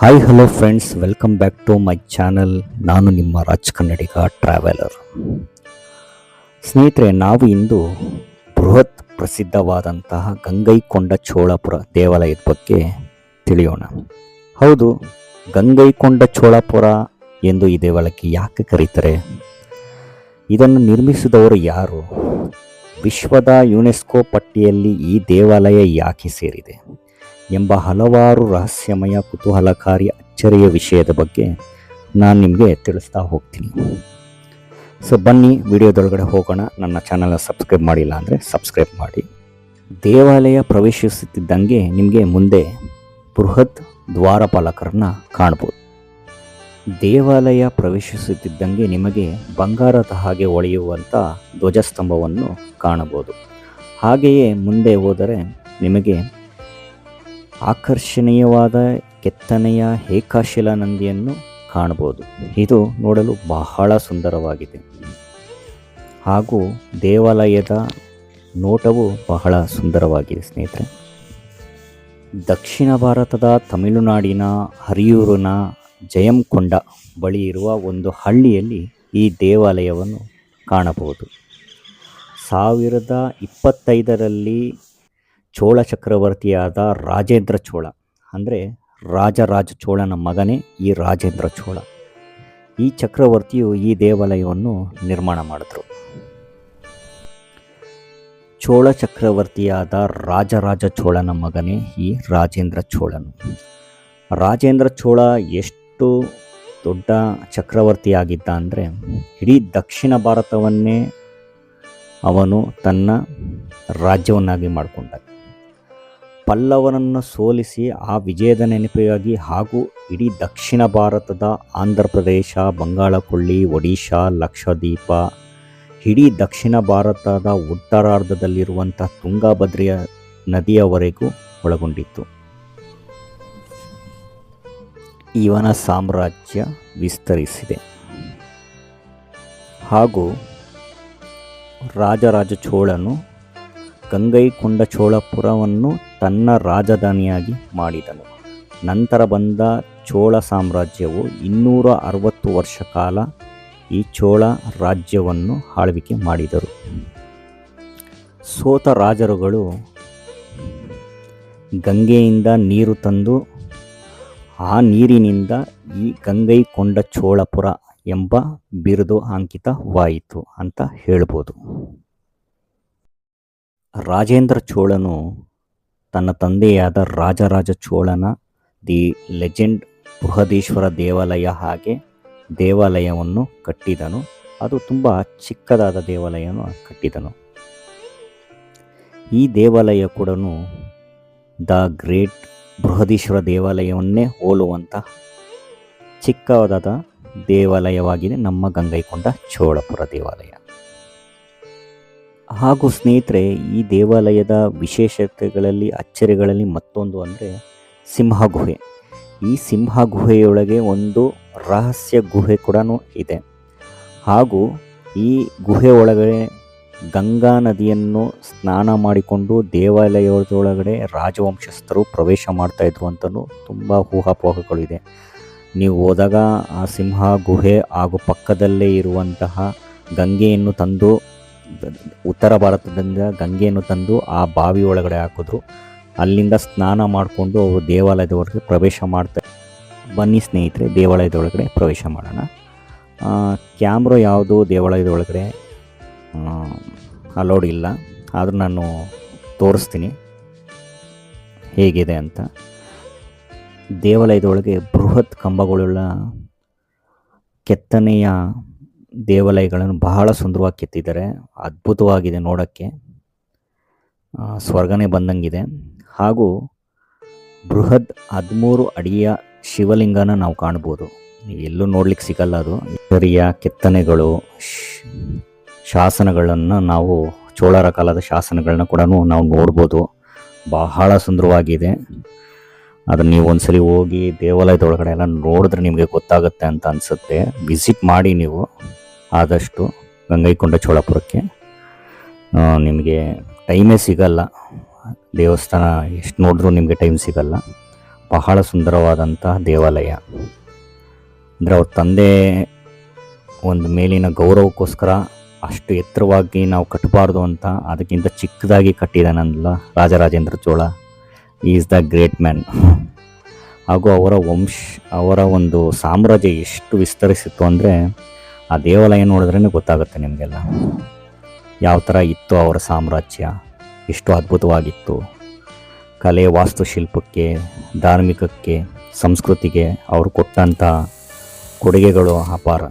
Hi hello friends welcome back to my channel ನಾನು ನಿಮ್ಮ ರಾಜ್ ಕನ್ನಡಿಗ traveller ಸ್ನೇಹಿತರೆ, ನಾವು ಇಂದು ಬೃಹತ್ ಪ್ರಸಿದ್ಧವಾದಂತಹ ಗಂಗೈಕೊಂಡ ಚೋಳಪುರ ದೇವಾಲಯದ ಬಗ್ಗೆ ತಿಳಿಯೋಣ. ಹೌದು ಗಂಗೈಕೊಂಡ ಚೋಳಪುರ ಎಂದು ಈ ದೇವಾಲಯಕ್ಕೆ ಯಾಕೆ ಕರೀತಾರೆ? ಇದನ್ನು ನಿರ್ಮಿಸಿದವರು ಯಾರು? ವಿಶ್ವದ ಯುನೆಸ್ಕೋ ಪಟ್ಟಿಯಲ್ಲಿ ಈ ದೇವಾಲಯ ಯಾಕೆ ಸೇರಿದೆ? ಎಂಬ ಹಲವಾರು ರಹಸ್ಯಮಯ, ಕುತೂಹಲಕಾರಿ, ಅಚ್ಚರಿಯ ವಿಷಯದ ಬಗ್ಗೆ ನಾನು ನಿಮಗೆ ತಿಳಿಸ್ತಾ ಹೋಗ್ತೀನಿ. ಸೊ ಬನ್ನಿ, ವಿಡಿಯೋದೊಳಗಡೆ ಹೋಗೋಣ. ನನ್ನ ಚಾನಲ್ನ ಸಬ್ಸ್ಕ್ರೈಬ್ ಮಾಡಿಲ್ಲ ಅಂದರೆ ಸಬ್ಸ್ಕ್ರೈಬ್ ಮಾಡಿ. ದೇವಾಲಯ ಪ್ರವೇಶಿಸುತ್ತಿದ್ದಂಗೆ ನಿಮಗೆ ಮುಂದೆ ಬೃಹತ್ ದ್ವಾರಪಾಲಕರನ್ನು ಕಾಣ್ಬೋದು. ದೇವಾಲಯ ಪ್ರವೇಶಿಸುತ್ತಿದ್ದಂಗೆ ನಿಮಗೆ ಬಂಗಾರದ ಹಾಗೆ ಒಳೆಯುವಂಥ ಧ್ವಜಸ್ತಂಭವನ್ನು ಕಾಣಬಹುದು ಹಾಗೆಯೇ ಮುಂದೆ ಹೋದರೆ ನಿಮಗೆ ಆಕರ್ಷಣೀಯವಾದ ಕೆತ್ತನೆಯ ಏಕಾಶಿಲಾ ನಂದಿಯನ್ನು ಕಾಣಬಹುದು. ಇದು ನೋಡಲು ಬಹಳ ಸುಂದರವಾಗಿದೆ. ಹಾಗೂ ದೇವಾಲಯದ ನೋಟವು ಬಹಳ ಸುಂದರವಾಗಿದೆ ಸ್ನೇಹಿತರೆ. ದಕ್ಷಿಣ ಭಾರತದ ತಮಿಳುನಾಡಿನ ಹರಿಯೂರಿನ ಜಯಂಕೊಂಡ ಬಳಿ ಇರುವ ಒಂದು ಹಳ್ಳಿಯಲ್ಲಿ ಈ ದೇವಾಲಯವನ್ನು ಕಾಣಬಹುದು. ಸಾವಿರದ ಇಪ್ಪತ್ತೈದರಲ್ಲಿ ಚೋಳ ಚಕ್ರವರ್ತಿಯಾದ ರಾಜೇಂದ್ರ ಚೋಳ. ಅಂದರೆ ರಾಜರಾಜ ಚೋಳನ ಮಗನೇ ಈ ರಾಜೇಂದ್ರ ಚೋಳ. ಈ ಚಕ್ರವರ್ತಿಯು ಈ ದೇವಾಲಯವನ್ನು ನಿರ್ಮಾಣ ಮಾಡಿದ್ರು. ಚೋಳ ಚಕ್ರವರ್ತಿಯಾದ ರಾಜರಾಜ ಚೋಳನ ಮಗನೇ ಈ ರಾಜೇಂದ್ರ ಚೋಳನು. ರಾಜೇಂದ್ರ ಚೋಳ ಎಷ್ಟು ದೊಡ್ಡ ಚಕ್ರವರ್ತಿಯಾಗಿದ್ದ ಅಂದರೆ ಇಡೀ ದಕ್ಷಿಣ ಭಾರತವನ್ನೇ ಅವನು ತನ್ನ ರಾಜ್ಯವನ್ನಾಗಿ ಮಾಡಿಕೊಂಡ ಪಲ್ಲವನನ್ನು ಸೋಲಿಸಿ ಆ ವಿಜಯದ ನೆನಪಿಗಾಗಿ ಹಾಗೂ ಇಡೀ ದಕ್ಷಿಣ ಭಾರತದ ಆಂಧ್ರ ಪ್ರದೇಶ ಬಂಗಾಳ ಕೊಳ್ಳಿ ಒಡಿಶಾ, ಲಕ್ಷದ್ವೀಪ, ಇಡೀ ದಕ್ಷಿಣ ಭಾರತದ ಉತ್ತರಾರ್ಧದಲ್ಲಿರುವಂಥ ತುಂಗಾಭದ್ರೆಯ ನದಿಯವರೆಗೂ ಒಳಗೊಂಡಿತ್ತು. ಇವನ ಸಾಮ್ರಾಜ್ಯ ವಿಸ್ತರಿಸಿದೆ. ಹಾಗೂ ರಾಜರಾಜ ಚೋಳನು ಗಂಗೈಕೊಂಡ ಚೋಳಪುರವನ್ನು ತನ್ನ ರಾಜಧಾನಿಯಾಗಿ ಮಾಡಿದನು. ನಂತರ ಬಂದ ಚೋಳ ಸಾಮ್ರಾಜ್ಯವು ಇನ್ನೂರ ಅರವತ್ತು ವರ್ಷ ಕಾಲ ಈ ಚೋಳ ರಾಜ್ಯವನ್ನು ಆಳ್ವಿಕೆ ಮಾಡಿದರು. ಸೋತ ರಾಜರುಗಳು ಗಂಗೆಯಿಂದ ನೀರು ತಂದು, ಆ ನೀರಿನಿಂದ ಈ ಗಂಗೈಕೊಂಡ ಚೋಳಪುರ ಎಂಬ ಬಿರುದು ಅಂಕಿತವಾಯಿತು ಅಂತ ಹೇಳ್ಬೋದು. ರಾಜೇಂದ್ರ ಚೋಳನು ತನ್ನ ತಂದೆಯಾದ ರಾಜರಾಜ ಚೋಳನ ದಿ ಲೆಜೆಂಡ್ ಬೃಹದೀಶ್ವರ ದೇವಾಲಯ ಹಾಗೆ ದೇವಾಲಯವನ್ನು ಕಟ್ಟಿದನು. ಅದು ತುಂಬ ಚಿಕ್ಕದಾದ ದೇವಾಲಯವನ್ನು ಕಟ್ಟಿದನು. ಈ ದೇವಾಲಯ ಕೂಡ ದ ಗ್ರೇಟ್ ಬೃಹದೀಶ್ವರ ದೇವಾಲಯವನ್ನೇ ಹೋಲುವಂತಹ ಚಿಕ್ಕದಾದ ದೇವಾಲಯವಾಗಿದೆ ನಮ್ಮ ಗಂಗೈಕೊಂಡ ಚೋಳಪುರ ದೇವಾಲಯ. ಹಾಗೂ ಸ್ನೇಹಿತರೆ, ಈ ದೇವಾಲಯದ ವಿಶೇಷತೆಗಳಲ್ಲಿ, ಅಚ್ಚರಿಗಳಲ್ಲಿ ಮತ್ತೊಂದು ಅಂದರೆ ಸಿಂಹ ಗುಹೆ. ಈ ಸಿಂಹ ಗುಹೆಯೊಳಗೆ ಒಂದು ರಹಸ್ಯ ಗುಹೆ ಕೂಡ ಇದೆ. ಹಾಗೂ ಈ ಗುಹೆ ಒಳಗಡೆ ಗಂಗಾ ನದಿಯನ್ನು ಸ್ನಾನ ಮಾಡಿಕೊಂಡು ದೇವಾಲಯದೊಳಗಡೆ ರಾಜವಂಶಸ್ಥರು ಪ್ರವೇಶ ಮಾಡ್ತಾ ಇದ್ರು ಅಂತಲೂ ತುಂಬ ಊಹಾಪೋಹಗಳಿದೆ ನೀವು ಹೋದಾಗ ಆ ಸಿಂಹ ಗುಹೆ ಹಾಗೂ ಪಕ್ಕದಲ್ಲೇ ಇರುವಂತಹ ಗಂಗೆಯನ್ನು ತಂದು ಉತ್ತರ ಭಾರತದಿಂದ ಗಂಗೆಯನ್ನು ತಂದು ಆ ಬಾವಿ ಒಳಗಡೆ ಹಾಕಿದ್ರು. ಅಲ್ಲಿಂದ ಸ್ನಾನ ಮಾಡಿಕೊಂಡು ಅವರು ದೇವಾಲಯದೊಳಗೆ ಪ್ರವೇಶ ಮಾಡ್ತಾರೆ ಬನ್ನಿ ಸ್ನೇಹಿತರೆ, ದೇವಾಲಯದೊಳಗಡೆ ಪ್ರವೇಶ ಮಾಡೋಣ. ಕ್ಯಾಮ್ರಾ ಯಾವುದು ದೇವಾಲಯದೊಳಗಡೆ? ಅಲೋಡ್ ಇಲ್ಲ. ಆದರೂ ನಾನು ತೋರಿಸ್ತೀನಿ. ಹೇಗಿದೆ ಅಂತ. ದೇವಾಲಯದೊಳಗೆ ಬೃಹತ್ ಕಂಬಗಳುಳ್ಳ ಕೆತ್ತನೆಯ ದೇವಾಲಯಗಳನ್ನು ಬಹಳ ಸುಂದರವಾಗಿ ಕೆತ್ತಿದ್ದಾರೆ. ಅದ್ಭುತವಾಗಿದೆ ನೋಡೋಕ್ಕೆ. ಸ್ವರ್ಗನೇ ಬಂದಂಗಿದೆ. ಹಾಗೂ ಬೃಹತ್ ಹದಿಮೂರು ಅಡಿಯ ಶಿವಲಿಂಗನ ನಾವು ಕಾಣ್ಬೋದು ಎಲ್ಲೂ ನೋಡ್ಲಿಕ್ಕೆ ಸಿಗಲ್ಲ ಅದು. ಇತರಿಯ ಕೆತ್ತನೆಗಳು ಶಾಸನಗಳನ್ನು ನಾವು, ಚೋಳರ ಕಾಲದ ಶಾಸನಗಳನ್ನ ಕೂಡ ನಾವು ನೋಡ್ಬೋದು. ಬಹಳ ಸುಂದರವಾಗಿದೆ. ಅದನ್ನು ನೀವು ಒಂದ್ಸಲಿ ಹೋಗಿ ದೇವಾಲಯದೊಳಗಡೆ ಎಲ್ಲ ನೋಡಿದ್ರೆ ನಿಮಗೆ ಗೊತ್ತಾಗುತ್ತೆ ಅಂತ ಅನಿಸುತ್ತೆ. ವಿಸಿಟ್ ಮಾಡಿ ನೀವು. ಆದಷ್ಟು ಗಂಗೈಕೊಂಡ ಚೋಳಪುರಕ್ಕೆ. ನಿಮಗೆ ಟೈಮೇ ಸಿಗಲ್ಲ. ದೇವಸ್ಥಾನ ಎಷ್ಟು ನೋಡಿದ್ರೂ ನಿಮಗೆ ಟೈಮ್ ಸಿಗಲ್ಲ. ಬಹಳ ಸುಂದರವಾದಂತಹ ದೇವಾಲಯ. ಅಂದರೆ ಅವ್ರ ತಂದೆ ಒಂದು ಮೇಲಿನ ಗೌರವಕ್ಕೋಸ್ಕರ ಅಷ್ಟು ಎತ್ತರವಾಗಿ ನಾವು ಕಟ್ಟಬಾರ್ದು ಅಂತ ಅದಕ್ಕಿಂತ ಚಿಕ್ಕದಾಗಿ ಕಟ್ಟಿದಾನಲ್ಲ Rajarajendra Chola. Is the great man ಹಾಗೂ ಅವರ ವಂಶ, ಅವರ ಒಂದು ಸಾಮ್ರಾಜ್ಯ ಎಷ್ಟು ವಿಸ್ತರಿಸಿತ್ತು ಅಂದರೆ ಆ ದೇವಾಲಯ ನೋಡಿದ್ರೇ ಗೊತ್ತಾಗುತ್ತೆ ನಿಮಗೆಲ್ಲ. ಯಾವ ಥರ ಇತ್ತು ಅವರ ಸಾಮ್ರಾಜ್ಯ ಎಷ್ಟು ಅದ್ಭುತವಾಗಿತ್ತು. ಕಲೆ ವಾಸ್ತುಶಿಲ್ಪಕ್ಕೆ, ಧಾರ್ಮಿಕಕ್ಕೆ, ಸಂಸ್ಕೃತಿಗೆ ಅವರು ಕೊಟ್ಟಂಥ ಕೊಡುಗೆಗಳು ಅಪಾರ.